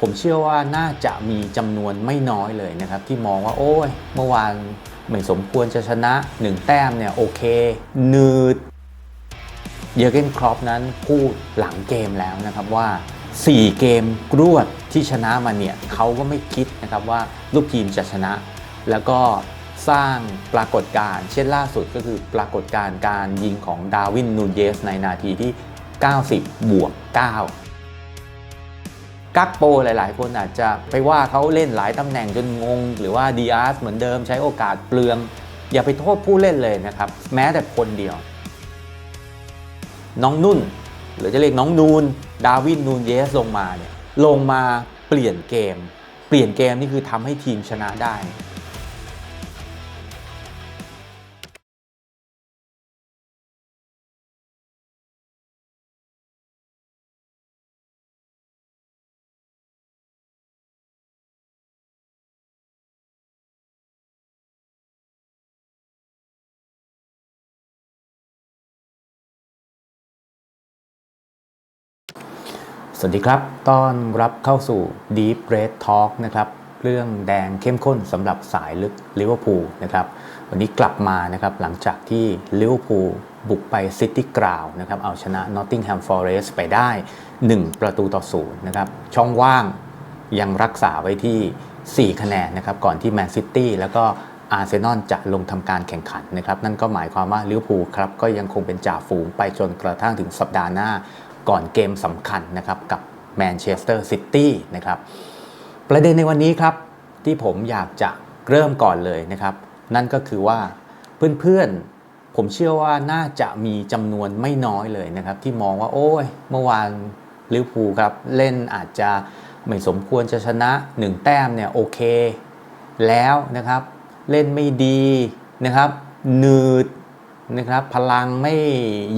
ผมเชื่อว่าน่าจะมีจำนวนไม่น้อยเลยนะครับ ที่มองว่าโอ้ย เมื่อวานไม่สมควรจะชนะ 1 แต้มเนี่ยโอเคนืดเยอร์เกนครอปนั้นพูดหลังเกมแล้วนะครับว่า 4 เกมรวดที่ชนะมาเนี่ยเขาก็ไม่คิดนะครับว่าลูกทีมจะชนะ แล้วก็สร้างปรากฏการณ์เช่นล่าสุดก็คือปรากฏการณ์การยิงของดาวินนูเยสในนาทีที่ 90 บวก 9 กักโปหลาย ๆ คนอาจจะไปว่าเขาเล่นหลายตำแหน่งจนงง หรือว่าดีอาร์สเหมือนเดิมใช้โอกาสเปลือง อย่าไปโทษผู้เล่นเลยนะครับ แม้แต่คนเดียว น้องนุ่น หรือจะเรียกน้องนูน ดาวินนูนเยสลงมาเนี่ยลงมาเปลี่ยนเกม เปลี่ยนเกมนี่คือทำให้ทีมชนะได้ สวัสดีครับ ต้อนรับเข้าสู่ Deep Red Talk นะครับ เรื่องแดงเข้มข้นสำหรับสายลึกลิเวอร์พูลนะครับ วันนี้กลับมานะครับหลังจากที่ลิเวอร์พูลบุกไปซิตี้กราวนะครับ เอาชนะ Nottingham Forest ไปได้ 1 ประตูต่อศูนย์นะครับ ช่องว่างยังรักษาไว้ที่ 4 คะแนนนะครับ ก่อนที่แมนซิตี้แล้วก็อาร์เซนอลจะลงทำการแข่งขันนะครับ นั่นก็หมายความว่าลิเวอร์พูลครับก็ยังคงเป็นจ่าฝูงไปจนกระทั่งถึงสัปดาห์หน้า ก่อนเกมสำคัญนะครับกับแมนเชสเตอร์ซิตี้นะครับประเด็นในวันนี้ครับที่ผมอยากจะเริ่มก่อนเลยนะครับ นั่นก็คือว่าเพื่อนๆผมเชื่อว่าน่าจะมีจำนวนไม่น้อยเลยนะครับ ที่มองว่าโอ้ยเมื่อวานลิเวอร์พูลครับเล่นอาจจะไม่สมควรจะชนะ 1 แต้มเนี่ยโอเค แล้วนะครับเล่นไม่ดีนะครับหนืดนะครับพลังไม่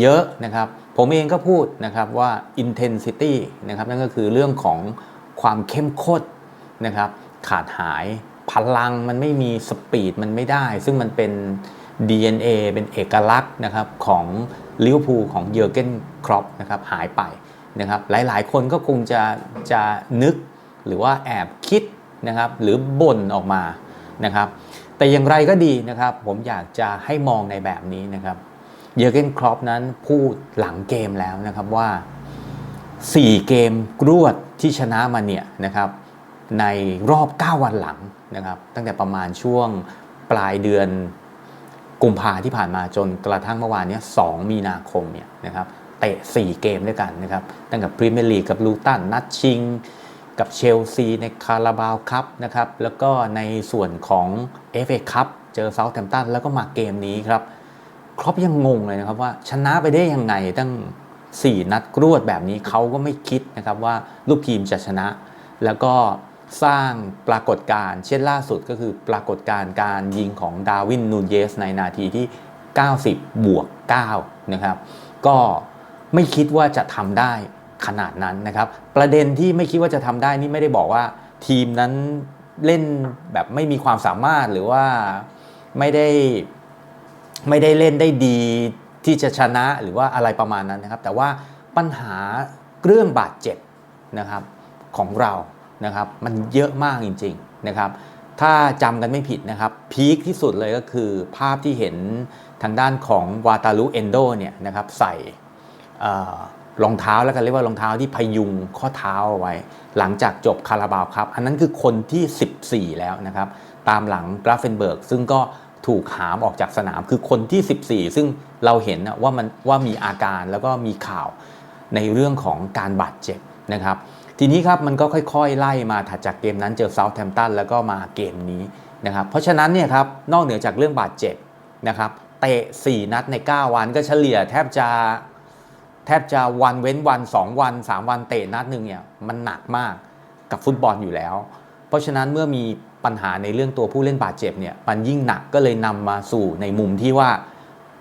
เยอะนะครับ ผมเองก็พูดนะครับว่า intensity นะครับนั่นก็คือเรื่องของความเข้มข้นนะครับขาดหายพลังมันไม่มีสปีดมันไม่ได้ ซึ่งมันเป็น DNA เป็นเอกลักษณ์นะครับของลิเวอร์พูลของเยอร์เกนครอปนะครับหายไปนะครับหลายๆ คนก็คงจะจะนึกหรือว่าแอบคิดนะครับหรือบ่นออกมานะครับแต่อย่างไรก็ดีนะครับ ผมอยากจะให้มองในแบบนี้นะครับ เยอร์เกนครอปนั้นพูดหลังเกมแล้วนะครับว่า 4 เกมรวดที่ชนะมาเนี่ยนะครับในรอบ 9 วันหลังนะครับตั้งแต่ประมาณช่วงปลายเดือนกุมภาที่ผ่านมาจนกระทั่งเมื่อวานนี้2มีนาคมเนี่ยนะครับเตะ 4 เกมด้วยกันนะครับตั้งแต่พรีเมียร์ลีกกับลูตันนัดชิง กับเชลซีในคาราบาวคัพนะครับแล้วก็ในส่วนของ FA คัพเจอเซาท์แฮมป์ตันแล้วก็มาเกมนี้ครับ ครอปยังงงเลยนะครับว่าชนะไปได้ยังไงตั้ง 4 นัดรวดแบบนี้เขาก็ไม่คิดนะครับว่าลูกทีมจะชนะ แล้วก็สร้างปรากฏการณ์เช่นล่าสุดก็คือปรากฏการณ์การยิงของดาวินนูนเยสในนาทีที่ 90 บวก 9 นะครับ ก็ไม่คิดว่าจะทำได้ขนาดนั้นนะครับ ประเด็นที่ไม่คิดว่าจะทำได้นี่ไม่ได้บอกว่าทีมนั้นเล่นแบบไม่มีความสามารถหรือว่าไม่ได้ ไม่ได้เล่นได้ดีที่จะชนะหรือว่าอะไรประมาณนั้นนะครับ แต่ว่าปัญหาเรื่องบาดเจ็บนะครับของเรานะครับมันเยอะมากจริงๆนะครับ ถ้าจำกันไม่ผิดนะครับพีคที่สุดเลยก็คือภาพที่เห็นทางด้านของวาตาลุเอนโดเนี่ยนะครับใส่เออรองเท้าแล้วกันเรียกว่ารองเท้าที่พยุงข้อเท้าเอาไว้ หลังจากจบคาราบาวครับ อันนั้นคือคนที่ 14 แล้วนะครับ ตามหลังกราฟเฟนเบิร์กซึ่งก็ ถูกหามออกจากสนามคือคนที่ 14 ซึ่งเราเห็นว่ามันว่ามีอาการแล้วก็มีข่าวในเรื่องของการบาดเจ็บนะครับ ทีนี้ครับมันก็ค่อยๆ ไล่มาถัดจากเกมนั้นเจอเซาท์แฮมป์ตันแล้วก็มาเกมนี้นะครับ เพราะฉะนั้นเนี่ยครับนอกเหนือจากเรื่องบาดเจ็บนะครับเตะ 4 นัดใน 9 วันก็เฉลี่ยแทบจะแทบจะวันเว้นวัน 2 วัน 3 วันเตะนัดหนึ่งเนี่ยมันหนักมากกับฟุตบอลอยู่แล้ว เพราะฉะนั้นเมื่อมี ปัญหาในเรื่องตัวผู้เล่นบาดเจ็บเนี่ยมันยิ่งหนักก็เลยนำมาสู่ในมุมที่ว่า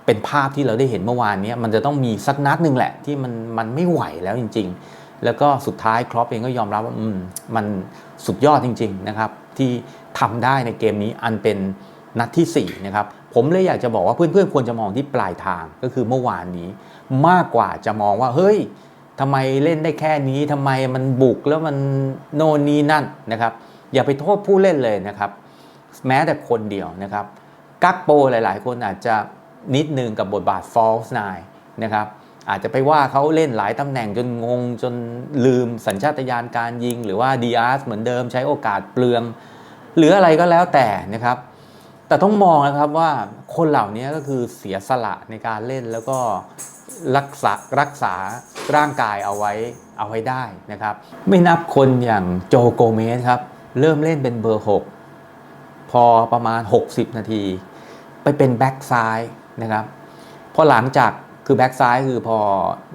เป็นภาพที่เราได้เห็นเมื่อวานนี้มันจะต้องมีสักนัดหนึ่งแหละที่มันมันไม่ไหวแล้วจริง ๆ แล้วก็สุดท้ายครอปเองก็ยอมรับว่าอืมมันสุดยอดจริง ๆนะครับ ที่ทำได้ในเกมนี้อันเป็นนัดที่4นะครับผมเลยอยากจะบอกว่าเพื่อนๆควรจะมองที่ปลายทางก็คือเมื่อวานนี้ มากกว่าจะมองว่าเฮ้ยทำไมเล่นได้แค่นี้ทำไมมันบุกแล้วมันโน่นนี่นั่นนะครับ อย่าไปโทษผู้เล่นเลยนะครับ แม้แต่คนเดียวนะครับ กักโปหลาย ๆ คนอาจจะนิดนึงกับบทบาท false nine นะครับอาจจะไปว่าเขาเล่นหลายตำแหน่งจนงงจนลืมสัญชาตญาณการยิง หรือว่าดีอาร์สเหมือนเดิมใช้โอกาสเปลือง หรืออะไรก็แล้วแต่นะครับ แต่ต้องมองนะครับว่าคนเหล่านี้ก็คือเสียสละในการเล่นแล้วก็รักษารักษาร่างกายเอาไว้เอาไว้ได้นะครับ ไม่นับคนอย่างโจโกเมสครับ เริ่มเล่นเป็นเบอร์ 6 พอประมาณ 60 นาที ไปเป็นแบ็กซ้ายนะครับพอหลังจากคือแบ็กซ้ายคือพอ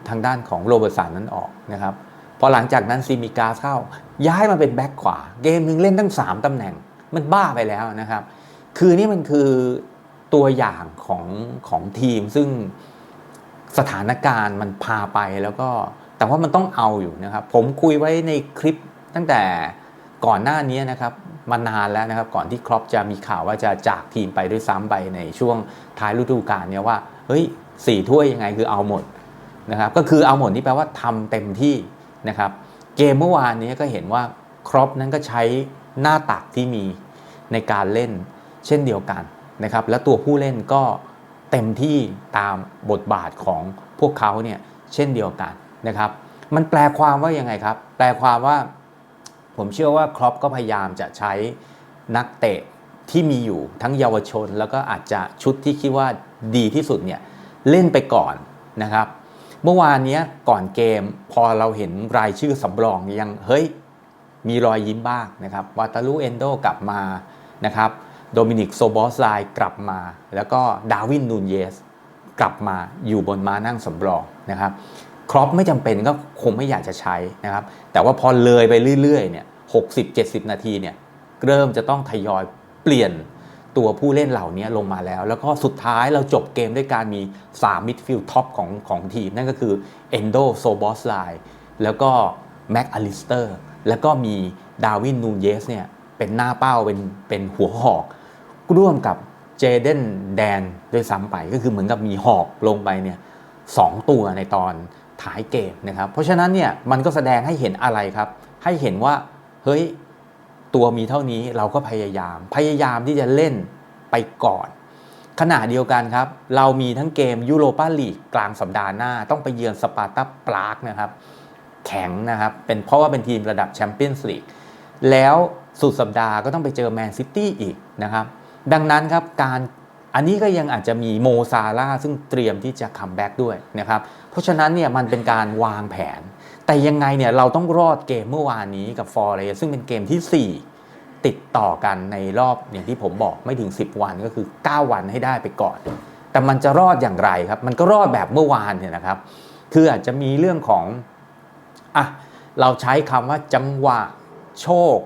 ทางด้านของโรเบิร์ตสันนั้นออกนะครับพอหลังจากนั้นซีมิกาเข้า ย้ายมาเป็นแบ็กขวา เกมหนึ่งเล่นตั้ง 3 ตำแหน่งมันบ้าไปแล้วนะครับ คือนี่มันคือตัวอย่างของของทีมซึ่งสถานการณ์มันพาไปแล้วก็แต่ว่ามันต้องเอาอยู่นะครับ ผมคุยไว้ในคลิปตั้งแต่ ก่อนหน้านี้นะครับมานานแล้วนะครับก่อนที่ครอปจะมีข่าวว่าจะจากทีมไปด้วยซ้ำไปในช่วงท้ายฤดูกาลเนี่ยว่าเฮ้ยสี่ถ้วยยังไงคือเอาหมดนะครับก็คือเอาหมดนี่แปลว่าทำเต็มที่นะครับเกมเมื่อวานนี้ก็เห็นว่าครอปนั้นก็ใช้หน้าตักที่มีในการเล่นเช่นเดียวกันนะครับและตัวผู้เล่นก็เต็มที่ตามบทบาทของพวกเขาเนี่ยเช่นเดียวกันนะครับมันแปลความว่ายังไงครับ แปลความว่า ผมเชื่อว่าครอปก็พยายามจะใช้นักเตะที่มีอยู่ทั้งเยาวชน แล้วก็อาจจะชุดที่คิดว่าดีที่สุดเนี่ยเล่นไปก่อนนะครับ เมื่อวานนี้ก่อนเกมพอเราเห็นรายชื่อสำรองยังเฮ้ยมีรอยยิ้มบ้างนะครับวาตาลูเอนโดกลับมานะครับโดมินิกโซบอสไลกลับมา แล้วก็ดาวินนูนเยส กลับมาอยู่บนม้านั่งสำรองนะครับ ครอปไม่จำเป็นก็คงไม่อยากจะใช้นะครับ แต่ว่าพอเลยไปเรื่อยๆเนี่ยหกสิบเจ็ดสิบนาทีเนี่ยเริ่มจะต้องทยอยเปลี่ยนตัวผู้เล่นเหล่านี้ลงมาแล้ว แล้วก็สุดท้ายเราจบเกมด้วยการมี 3 มิดฟิลด์ท็อปของของทีม นั่นก็คือเอนโดโซบอสไลแล้วก็แม็กอลิสเตอร์แล้วก็มีดาวินนูนเยสเนี่ยเป็นหน้าเป้าเป็นเป็นหัวหอก ร่วมกับเจเดนแดนด้วยซ้ำไปก็คือเหมือนกับมีหอกลงไปเนี่ยสองตัวในตอน ท้ายเกมนะครับเพราะฉะนั้นเนี่ยมันก็แสดงให้เห็นอะไรครับ ให้เห็นว่าเฮ้ยตัวมีเท่านี้เราก็พยายาม พยายามที่จะเล่นไปก่อน ขณะเดียวกันครับ เรามีทั้งเกมยูโรปาลีกกลางสัปดาห์หน้า ต้องไปเยือนสปาร์ตาปรากนะครับแข็งนะครับเป็นเพราะว่าเป็นทีมระดับแชมเปี้ยนส์ลีกแล้วสุดสัปดาห์ก็ต้องไปเจอแมนซิตี้อีกนะครับ ดังนั้นครับการ อันนี้ก็ยังอาจจะมีโมซาร่าซึ่งเตรียมที่จะคัมแบ็กด้วยนะครับ เพราะฉะนั้นเนี่ยมันเป็นการวางแผน แต่ยังไงเนี่ยเราต้องรอดเกมเมื่อวานนี้กับฟอร์เรสซึ่งเป็นเกมที่ 4 ติดต่อกันในรอบอย่างที่ผมบอกไม่ถึง 10 วันก็คือ 9 วันให้ได้ไปก่อน แต่มันจะรอดอย่างไรครับ มันก็รอดแบบเมื่อวานเนี่ยนะครับ คืออาจจะมีเรื่องของอะเราใช้คำว่าจังหวะโชค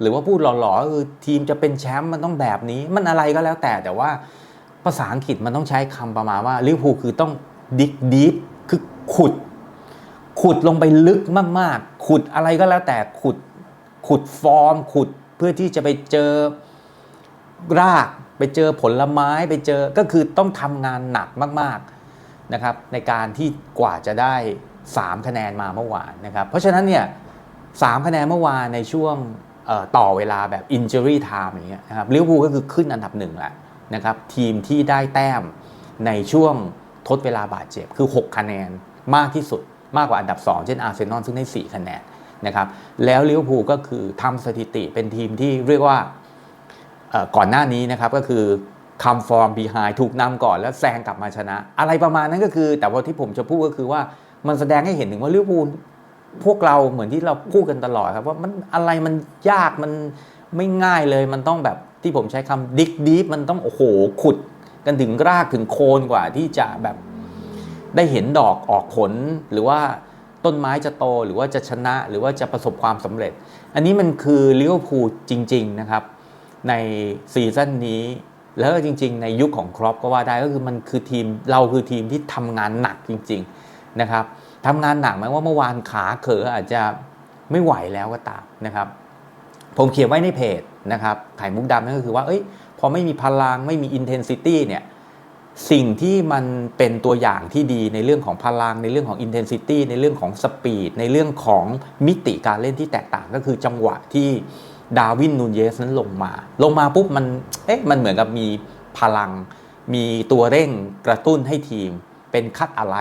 หรือว่าพูดหล่อๆคือทีมจะเป็นแชมป์มันต้องแบบนี้ มันอะไรก็แล้วแต่แต่ว่า ภาษาอังกฤษมันต้องใช้คำประมาณว่าลิเวอร์พูลคือต้องดิกดีฟคือขุด ขุดลงไปลึกมากๆ ขุดอะไรก็แล้วแต่ขุด ขุดฟอร์ม ขุดเพื่อที่จะไปเจอราก ไปเจอผลไม้ไปเจอก็คือต้องทำงานหนักมากๆนะครับ ในการที่กว่าจะได้ 3 คะแนนมาเมื่อวานนะครับ เพราะฉะนั้นเนี่ยสามคะแนนเมื่อวานในช่วงต่อเวลาแบบ injury time อย่างเงี้ยนะครับลิเวอร์พูลก็คือขึ้นอันดับหนึ่งแหละ นะครับทีมที่ได้แต้มในช่วงทดเวลาบาดเจ็บคือ 6 คะแนนมากที่สุดมากกว่าอันดับ 2 เช่นอาร์เซนอลซึ่งได้ 4 คะแนนนะครับแล้วลิเวอร์พูลก็คือทำสถิติเป็นทีมที่เรียกว่าก่อนหน้านี้นะครับก็คือคัมฟอร์มบีไฮถูกนำก่อนแล้วแซงกลับมาชนะ อะไรประมาณนั้นก็คือ แต่ว่าที่ผมจะพูดก็คือว่ามันแสดงให้เห็นถึงว่าลิเวอร์พูลพวกเราเหมือนที่เราพูดกันตลอดครับว่ามันอะไรมันยากมันไม่ง่ายเลยมันต้องแบบ ที่ผมใช้คำดิกดีฟมันต้องโอ้โหขุดกันถึงรากถึงโคนกว่าที่จะแบบได้เห็นดอกออกผล หรือว่าต้นไม้จะโตหรือว่าจะชนะหรือว่าจะประสบความสำเร็จ อันนี้มันคือลิเวอร์พูลจริง ๆ นะครับ ในซีซั่นนี้แล้วจริง ๆ ในยุคของครอปก็ว่าได้ก็คือมันคือทีมเราคือทีมที่ทำงานหนักจริง ๆ นะครับทำงานหนักไหมว่าเมื่อวานขาเขออาจจะไม่ไหวแล้วก็ตามนะครับ ผมเขียนไว้ในเพจ นะครับไข่มุกดำนั่นก็คือว่าเอ้ยพอไม่มีพลังไม่มีอินเทนซิตี้เนี่ยสิ่งที่มันเป็นตัวอย่างที่ดีในเรื่องของพลังในเรื่องของ intensity ในเรื่องของสปีดในเรื่องของมิติการเล่นที่แตกต่างก็คือจังหวะที่ดาวินนูนเยสนั้นลงมา ลงมาปุ๊บมันเอ๊ะมันเหมือนกับมีพลัง มีตัวเร่งกระตุ้นให้ทีม เป็นคัดอะไร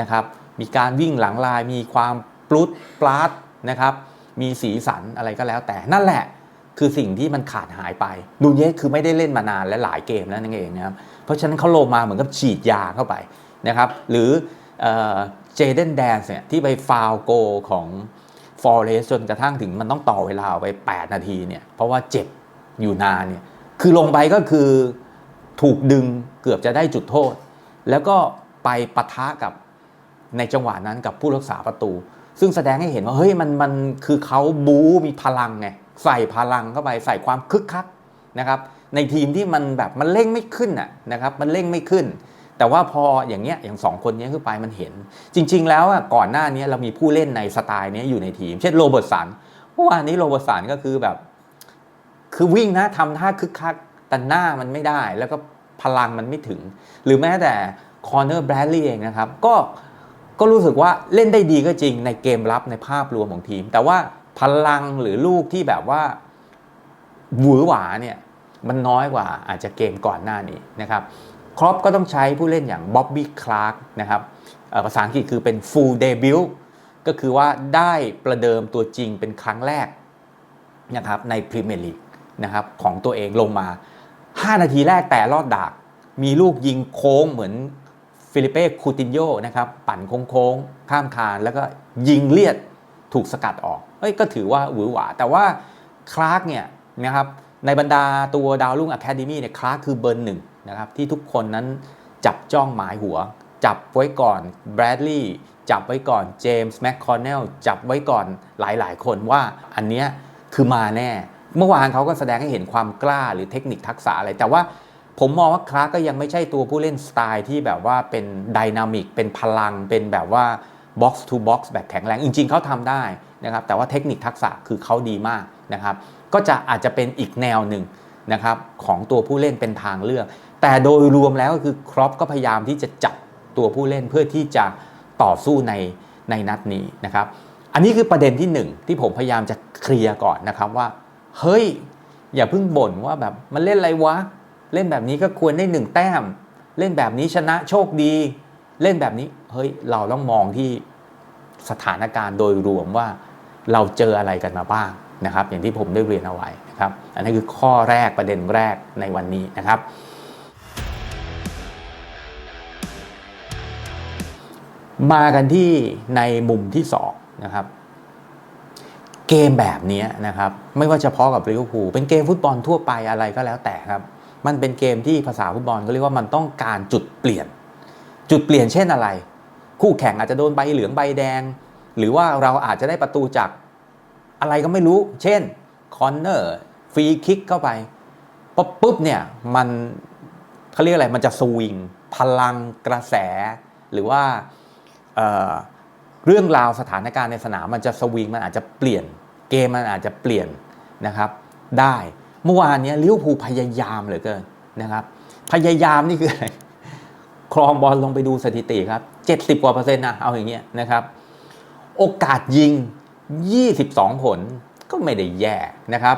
นะครับ มีการวิ่งหลังลายมีความปลุดปลาดนะครับ มีสีสันอะไรก็แล้วแต่นั่นแหละ คือสิ่งที่มันขาดหายไปนูนเยสคือไม่ได้เล่นมานานและหลายเกมแล้วนั่นเองนะครับเพราะฉะนั้นเขาลงมาเหมือนกับฉีดยาเข้าไปนะครับหรือเจเดนแดนเนี่ยที่ไปฟาวโกของฟอร์เรสจนกระทั่งถึงมันต้องต่อเวลาไป 8 นาทีเนี่ยเพราะว่าเจ็บอยู่นานเนี่ยคือลงไปก็คือถูกดึงเกือบจะได้จุดโทษ แล้วก็ไปปะทะกับในจังหวะนั้นกับผู้รักษาประตู ซึ่งแสดงให้เห็นว่าเฮ้ยมันมันคือเขาบู๊มีพลังไง ใส่พลังเข้าไปใส่ความคึกคักนะครับในทีมที่มันแบบมันเร่งไม่ขึ้นน่ะนะครับมันเร่งไม่ขึ้น แต่ว่าพออย่างเงี้ยอย่างสองคนนี้ขึ้นไปมันเห็น จริง ๆ แล้วอะก่อนหน้านี้เรามีผู้เล่นในสไตล์นี้อยู่ในทีม เช่นโรเบิร์ตสันเมื่อวานนี้โรเบิร์ตสันก็คือแบบ คือวิ่งนะทำท่าคึกคักแต่หน้ามันไม่ได้แล้วก็พลังมันไม่ถึง หรือแม้แต่คอนเนอร์แบรดลีย์เองนะครับก็ก็รู้สึกว่าเล่นได้ดีก็จริงในเกมรับในภาพรวมของทีม แต่ว่า พลังหรือลูกที่แบบว่าหวือหวาเนี่ยมันน้อยกว่าอาจจะเกมก่อนหน้านี้นะครับครอปก็ต้องใช้ผู้เล่นอย่างบ๊อบบี้คลาร์กนะครับภาษาอังกฤษคือเป็น full debut ก็คือว่าได้ประเดิมตัวจริงเป็นครั้งแรกนะครับในพรีเมียร์ลีกนะครับของตัวเองลงมา 5 นาทีแรกแต่รอดดาก มีลูกยิงโค้งเหมือนฟิลิเป้คูตินโยนะครับ ปั่นโค้งๆ ข้ามคานแล้วก็ยิงเลียด ถูกสกัดออกเอ้ยก็ถือว่าหวือหวา แต่ว่าคลาร์กเนี่ยนะครับในบรรดาตัวดาวรุ่งอะคาเดมี่เนี่ยคลาร์กคือเบอร์หนึ่งนะครับที่ทุกคนนั้นจับจ้องหมายหัว จับไว้ก่อนแบรดลีย์จับไว้ก่อนเจมส์แมคคอนเนลจับไว้ก่อนหลายๆ คนว่าอันเนี้ยคือมาแน่ เมื่อวานเขาก็แสดงให้เห็นความกล้าหรือเทคนิคทักษะอะไร แต่ว่าผมมองว่าคลาร์กก็ยังไม่ใช่ตัวผู้เล่นสไตล์ที่แบบว่าเป็นดินามิกเป็นพลังเป็นแบบว่า บ็อกซ์ทูบ็อกซ์แบบแข็งแรง จริง ๆเขาทำได้นะครับแต่ว่าเทคนิคทักษะคือเขาดีมากนะครับก็จะอาจจะเป็นอีกแนวหนึ่งนะครับของตัวผู้เล่นเป็นทางเลือก แต่โดยรวมแล้วก็คือครอปก็พยายามที่จะจับตัวผู้เล่นเพื่อที่จะต่อสู้ในในนัดนี้นะครับอันนี้คือประเด็นที่หนึ่งที่ผมพยายามจะเคลียร์ก่อนนะครับว่า เฮ้ย อย่าเพิ่งบ่นว่าแบบมันเล่นอะไรวะ เล่นแบบนี้ก็ควรได้หนึ่งแต้ม เล่นแบบนี้ชนะโชคดี เล่นแบบนี้เฮ้ยเราต้องมองที่ สถานการณ์โดยรวมว่าเราเจออะไรกันมาบ้างนะครับ อย่างที่ผมได้เรียนเอาไว้นะครับ อันนี้คือข้อแรกประเด็นแรกในวันนี้นะครับ มากันที่ในมุมที่2นะครับเกมแบบนี้นะครับไม่ว่าเฉพาะกับลิเวอร์พูลเป็นเกมฟุตบอลทั่วไปอะไรก็แล้วแต่ครับ มันเป็นเกมที่ภาษาฟุตบอลก็เรียกว่ามันต้องการจุดเปลี่ยน จุดเปลี่ยนเช่นอะไร คู่แข่งอาจจะโดนใบเหลืองใบแดง หรือว่าเราอาจจะได้ประตูจากอะไรก็ไม่รู้ เช่นคอนเนอร์ฟรีคิกเข้าไปปุ๊บปุ๊บเนี่ยมันเขาเรียกอะไรมันจะสวิงพลังกระแส หรือว่าเเรื่องราวสถานการณ์ในสนามมันจะสวิงมันอาจจะเปลี่ยนเกมมันอาจจะเปลี่ยนนะครับได้เมื่อวานนี้ลิเวอร์พูลพยายามเหลือเกินนะครับ พยายามนี่คืออะไร ครองบอลลงไปดูสถิติครับ 70 กว่าเปอร์เซ็นต์นะเอาอย่างเงี้ยนะครับ โอกาสยิง 22 ผลก็ไม่ได้แย่นะครับ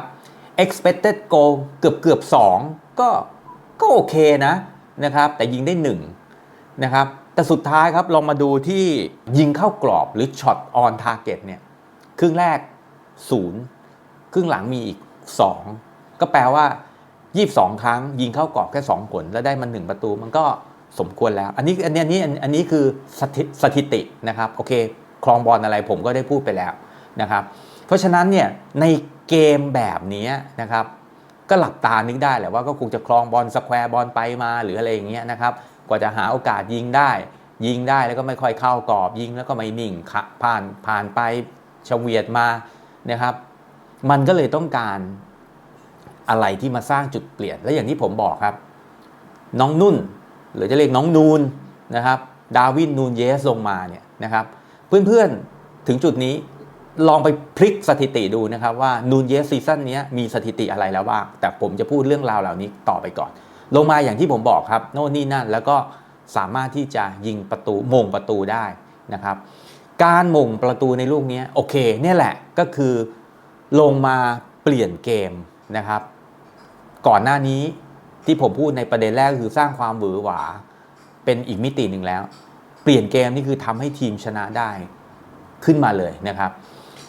expected goal เกือบเกือบ2ก็ก็โอเคนะนะครับ แต่ยิงได้ 1 นะครับ แต่สุดท้ายครับลองมาดูที่ยิงเข้ากรอบหรือช็อตออนทาร์เก็ตเนี่ยครึ่งแรก 0 ครึ่งหลังมีอีก 2 ก็แปลว่า 22 ครั้งยิงเข้ากรอบแค่ 2 ผลแล้วได้มัน1ประตูมันก็ สมควรแล้ว อันนี้อันนี้อันนี้อันนี้คือสถิตินะครับโอเคครองบอลอะไรผมก็ได้พูดไปแล้วนะครับ เพราะฉะนั้นเนี่ยในเกมแบบนี้นะครับ ก็หลับตานึกได้แหละว่าก็คงจะครองบอลสแควร์บอลไปมาหรืออะไรอย่างเงี้ยนะครับกว่าจะหาโอกาสยิงได้ ยิงได้แล้วก็ไม่ค่อยเข้ากรอบยิงแล้วก็ไม่นิ่งผ่านผ่านไปเฉวียดมานะครับ มันก็เลยต้องการอะไรที่มาสร้างจุดเปลี่ยนและอย่างที่ผมบอกครับ น้องนุ่น หรือจะเรียกน้องนูนนะครับดาวินนูนเยสลงมาเนี่ยนะครับเพื่อนๆถึงจุดนี้ลองไปพลิกสถิติดูนะครับว่านูนเยสซีซั่นนี้มีสถิติอะไรแล้วบ้าง แต่ผมจะพูดเรื่องราวเหล่านี้ต่อไปก่อน ลงมาอย่างที่ผมบอกครับ โน่นนี่นั่น แล้วก็สามารถที่จะยิงประตูมงประตูได้นะครับ การมงประตูในลูกนี้โอเคเนี่ยแหละก็คือลงมาเปลี่ยนเกมนะครับ ก่อนหน้านี้ ที่ผมพูดในประเด็นแรกคือสร้างความหวือหวา เป็นอีกมิติหนึ่งแล้ว เปลี่ยนเกมนี่คือทำให้ทีมชนะได้ขึ้นมาเลยนะครับ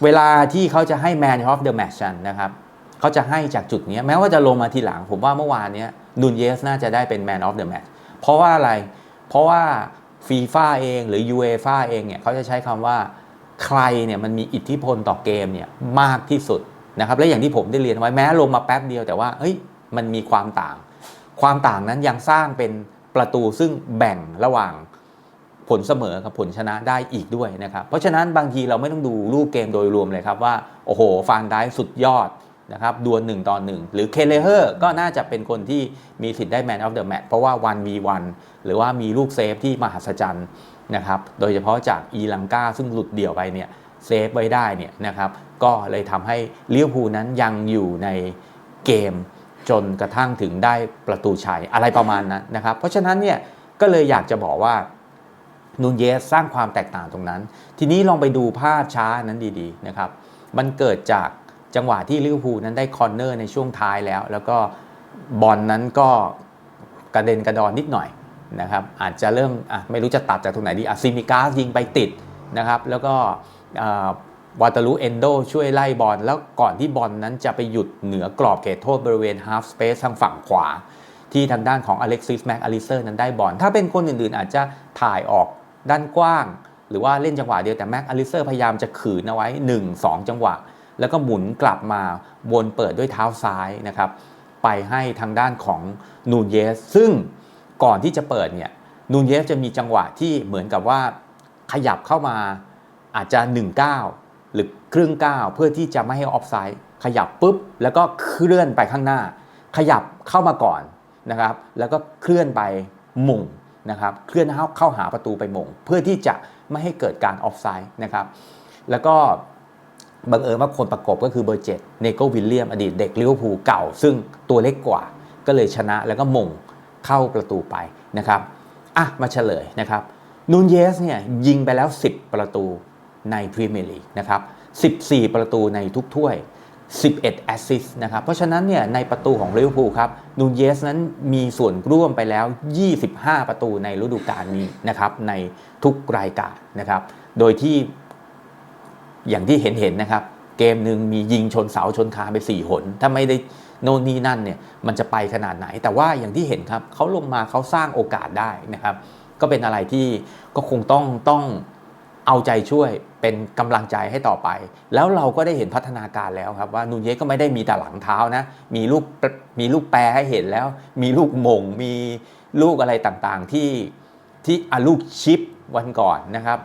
เวลาที่เขาจะให้ Man of the Match กันนะครับเขาจะให้จากจุดนี้แม้ว่าจะลงมาทีหลัง ผมว่าเมื่อวานนี้นูนเยสน่าจะได้เป็น Man of the Match เพราะว่าอะไรเพราะว่าฟีฟ่าเองหรือ UEFA เองเนี่ยเขาจะใช้คำว่าใครเนี่ยมันมีอิทธิพลต่อเกมเนี่ยมากที่สุดนะครับและอย่างที่ผมได้เรียนไว้แม้ลงมาแป๊บเดียวแต่ว่าเฮ้ยมันมีความต่าง ความต่างนั้นยังสร้างเป็นประตูซึ่งแบ่งระหว่างผลเสมอกับผลชนะได้อีกด้วยนะครับ เพราะฉะนั้นบางทีเราไม่ต้องดูรูปเกมโดยรวมเลยครับว่า โอ้โห ฟานได้สุดยอดนะครับดวลหนึ่งต่อหนึ่งหรือเคเลเฮอร์ก็น่าจะเป็นคนที่มีสิทธิ์ได้ Man of the Match เพราะว่า 1v1 หรือว่ามีลูกเซฟที่มหัศจรรย์นะครับ โดยเฉพาะจากอีลังกาซึ่งหลุดเดี่ยวไปเนี่ยเซฟไว้ได้เนี่ยนะครับ ก็เลยทำให้ลิเวอร์พูนั้นยังอยู่ในเกม จนกระทั่งถึงได้ประตูชัยอะไรประมาณนั้นนะครับ เพราะฉะนั้นเนี่ยก็เลยอยากจะบอกว่านูนเยสสร้างความแตกต่างตรงนั้น ทีนี้ลองไปดูภาพช้านั้นดีๆนะครับ มันเกิดจากจังหวะที่ลิเวอร์พูลนั้นได้คอนเนอร์ในช่วงท้ายแล้ว แล้วก็บอลนนั้นก็กระเด็นกระดอนนิดหน่อยนะครับอาจจะเริ่มอะไม่รู้จะตัดจากตรงไหนดีอะซิมิกาสยิงไปติดนะครับ แล้วก็ วาตาลูเอนโดช่วยไล่บอลแล้วก่อนที่บอลนั้นจะไปหยุดเหนือกรอบเขตโทษบริเวณฮาฟสเปซทางฝั่งขวา ที่ทางด้านของอเล็กซิสแม็กอลิเซอร์นั้นได้บอลถ้าเป็นคนอื่นๆ อาจจะถ่ายออกด้านกว้าง หรือว่าเล่นจังหวะเดียวแต่แม็กอลิเซอร์พยายามจะขืนเอาไว้ 1-2 จังหวะ แล้วก็หมุนกลับมาวนเปิดด้วยเท้าซ้ายนะครับไปให้ทางด้านของนูนเยส ซึ่งก่อนที่จะเปิดเนี่ยนูนเยสจะมีจังหวะที่เหมือนกับว่าขยับเข้ามาอาจจะ 1-9 หรือครึ่งก้าวเพื่อที่จะไม่ให้ออฟไซด์ขยับปุ๊บ แล้วก็เคลื่อนไปข้างหน้า ขยับเข้ามาก่อนนะครับ แล้วก็เคลื่อนไปม่งนะครับเคลื่อนเข้าเข้าหาประตูไปม่งเพื่อที่จะไม่ให้เกิดการออฟไซด์นะครับ แล้วก็บังเอิญว่าคนประกบก็คือเบอร์เจ็ดเนโกวิลเลียมอดีตเด็กลิเวอร์พูลเก่า ซึ่งตัวเล็กกว่า ก็เลยชนะแล้วก็ม่งเข้าประตูไปนะครับอะมาเฉลยนะครับนูนเยสเนี่ยยิงไปแล้ว 10 ประตู ในพรีเมียร์ลีกนะครับ 14 ประตูในทุกถ้วย 11 แอสซิสต์นะครับ เพราะฉะนั้นเนี่ยในประตูของลิเวอร์พูลครับนูนเยสนั้นมีส่วนร่วมไปแล้ว 25 ประตูในฤดูกาลนี้นะครับในทุกรายการนะครับ โดยที่อย่างที่เห็นเห็นนะครับ เกมหนึ่งมียิงชนเสาชนคาไป 4 หน ถ้าไม่ได้โน่นนี่นั่นเนี่ยมันจะไปขนาดไหน แต่ว่าอย่างที่เห็นครับเขาลงมาเขาสร้างโอกาสได้นะครับ ก็เป็นอะไรที่ก็คงต้องต้อง เอาใจช่วยเป็นกำลังใจให้ต่อไป แล้วเราก็ได้เห็นพัฒนาการแล้วครับว่านูนเยสก็ไม่ได้มีแต่หลังเท้านะ มีลูกมีลูกแปรให้เห็นแล้ว มีลูกมง มีลูกอะไรต่างๆที่ที่อาลูกชิปวันก่อนนะครับ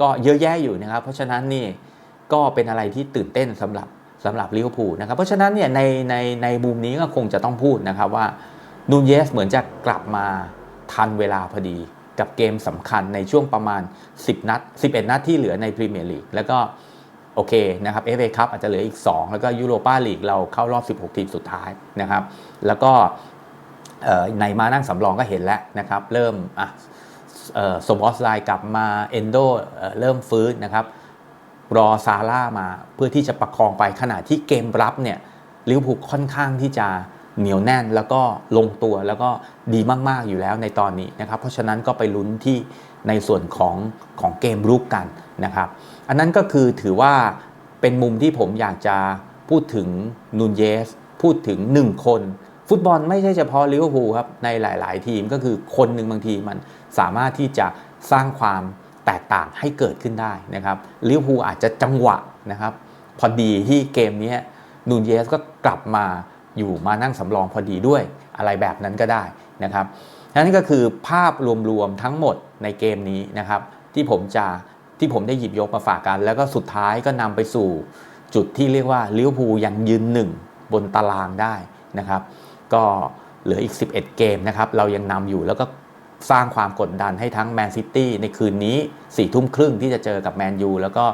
ก็เยอะแยะอยู่นะครับ เพราะฉะนั้นนี่ก็เป็นอะไรที่ตื่นเต้นสำหรับสำหรับลิเวอร์พูลนะครับเพราะฉะนั้นเนี่ยในในในมุมนี้ก็คงจะต้องพูดนะครับว่านูนเยสเหมือนจะกลับมาทันเวลาพอดี กับเกมสำคัญในช่วงประมาณ 10 นัด 11 นัดที่เหลือในพรีเมียร์ลีกแล้วก็โอเคนะครับเอฟเอคัพอาจจะเหลืออีก 2 แล้วก็ยูโรปาลีกเราเข้ารอบ 16 ทีมสุดท้ายนะครับ แล้วก็ในมานั่งสำรองก็เห็นแล้วนะครับ เริ่มอะสมอสไลน์กลับมาเอนโดเริ่มฟื้นนะครับรอซาร่ามาเพื่อที่จะประคองไปขณะที่เกมรับเนี่ยลิเวอร์พูลค่อนข้างที่จะ เหนียวแน่นแล้วก็ลงตัวแล้วก็ดีมาก ๆ อยู่แล้วในตอนนี้นะครับ เพราะฉะนั้นก็ไปลุ้นที่ในส่วนของของเกมรุกกันนะครับ อันนั้นก็คือถือว่าเป็นมุมที่ผมอยากจะพูดถึงนูนเยส พูดถึง 1 คน ฟุตบอลไม่ใช่เฉพาะลิเวอร์พูลครับ ในหลาย ๆ ทีมก็คือคนหนึ่งบางทีมันสามารถที่จะสร้างความแตกต่างให้เกิดขึ้นได้นะครับลิเวอร์พูลอาจจะจังหวะนะครับ พอดีที่เกมนี้นูนเยสก็กลับมา อยู่มานั่งสำรองพอดีด้วยอะไรแบบนั้นก็ได้นะครับนั่นก็คือภาพรวมๆทั้งหมดในเกมนี้นะครับ ที่ผมจะที่ผมได้หยิบยกมาฝากกัน แล้วก็สุดท้ายก็นำไปสู่จุดที่เรียกว่าลิเวอร์พูลยังยืนหนึ่งบนตารางได้นะครับ ก็เหลืออีก 11 เกมนะครับ เรายังนำอยู่แล้วก็สร้างความกดดันให้ทั้งแมนซิตี้ในคืนนี้4ี่ทุ่มครึ่งที่จะเจอกับแมนยูแล้วก็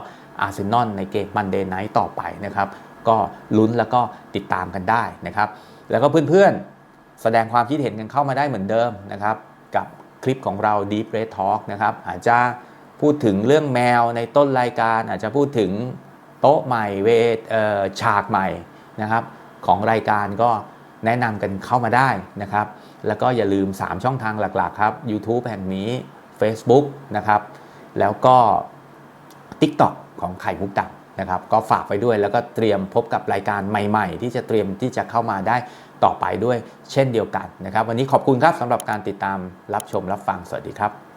อาร์เซนอลในเกมมันเดย์ไนท์ต่อไปนะครับ ก็ลุ้นแล้วก็ติดตามกันได้นะครับ แล้วก็เพื่อนๆ แสดงความคิดเห็นกันเข้ามาได้เหมือนเดิมนะครับ กับคลิปของเรา Deep Red Talk นะครับ อาจจะพูดถึงเรื่องแมวในต้นรายการ อาจจะพูดถึงโต๊ะใหม่เวทเฉากใหม่นะครับ ของรายการก็แนะนำกันเข้ามาได้นะครับ แล้วก็อย่าลืม 3 ช่องทางหลักๆ ครับ YouTube แห่งนี้ Facebook นะครับ แล้วก็ TikTok ของไข่มุกดำ นะครับก็ฝากไปด้วยแล้วก็เตรียมพบกับรายการใหม่ ๆ ที่จะเตรียมที่จะเข้ามาได้ต่อไปด้วยเช่นเดียวกันนะครับ วันนี้ขอบคุณครับสำหรับการติดตามรับชมรับฟังสวัสดีครับ